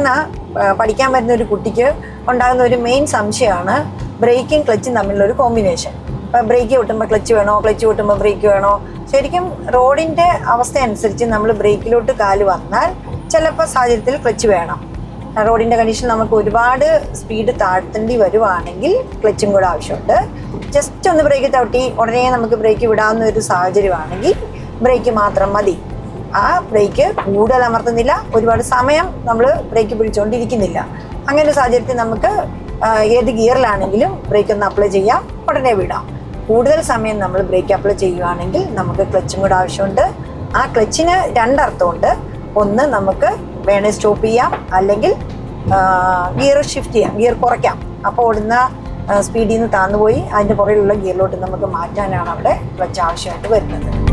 സാധാരണ പഠിക്കാൻ വരുന്ന ഒരു കുട്ടിക്ക് ഉണ്ടാകുന്ന ഒരു മെയിൻ സംശയമാണ് ബ്രേക്കും ക്ലച്ചും തമ്മിലുള്ള ഒരു കോമ്പിനേഷൻ ഇപ്പം ബ്രേക്ക് വിട്ടുമ്പോൾ ക്ലച്ച് വേണോ? ക്ലച്ച് വിട്ടുമ്പോൾ ബ്രേക്ക് വേണോ? ശരിക്കും റോഡിന്റെ അവസ്ഥ അനുസരിച്ച് നമ്മൾ ബ്രേക്കിലോട്ട് കാൽ വന്നാൽ ചിലപ്പോൾ സാഹചര്യത്തിൽ ക്ലച്ച് വേണം. റോഡിന്റെ കണ്ടീഷൻ നമുക്ക് ഒരുപാട് സ്പീഡ് താഴ്ത്തേണ്ടി വരുവാണെങ്കിൽ ക്ലച്ചും കൂടെ ആവശ്യമുണ്ട്. ജസ്റ്റ് ഒന്ന് ബ്രേക്ക് തട്ടി ഉടനെ നമുക്ക് ബ്രേക്ക് വിടാവുന്ന ഒരു സാഹചര്യമാണെങ്കിൽ ബ്രേക്ക് മാത്രം മതി. ആ ബ്രേക്ക് കൂടുതൽ അമർത്തുന്നില്ല. ഒരുപാട് സമയം നമ്മൾ ബ്രേക്ക് പിടിച്ചുകൊണ്ടിരിക്കുന്നില്ല അങ്ങനെ ഒരു സാഹചര്യത്തിൽ നമുക്ക് ഏത് ഗിയറിലാണെങ്കിലും ബ്രേക്ക് ഒന്ന് അപ്ലൈ ചെയ്യാം ഉടനെ വിടാം. കൂടുതൽ സമയം നമ്മൾ ബ്രേക്ക് അപ്ലൈ ചെയ്യുകയാണെങ്കിൽ നമുക്ക് ക്ലച്ചും കൂടെ ആവശ്യമുണ്ട്. ആ ക്ലച്ചിന് രണ്ടർത്ഥമുണ്ട്. ഒന്ന് നമുക്ക് വേണേൽ സ്റ്റോപ്പ് ചെയ്യാം അല്ലെങ്കിൽ ഗിയർ ഷിഫ്റ്റ് ചെയ്യാം ഗിയർ കുറയ്ക്കാം. അപ്പോൾ ഓടുന്ന സ്പീഡിൽ നിന്ന് താന്നുപോയി അതിന്റെ പുറകിലുള്ള ഗിയറിലോട്ട് നമുക്ക് മാറ്റാനാണ് അവിടെ ക്ലച്ച് ആവശ്യമായിട്ട് വരുന്നത്.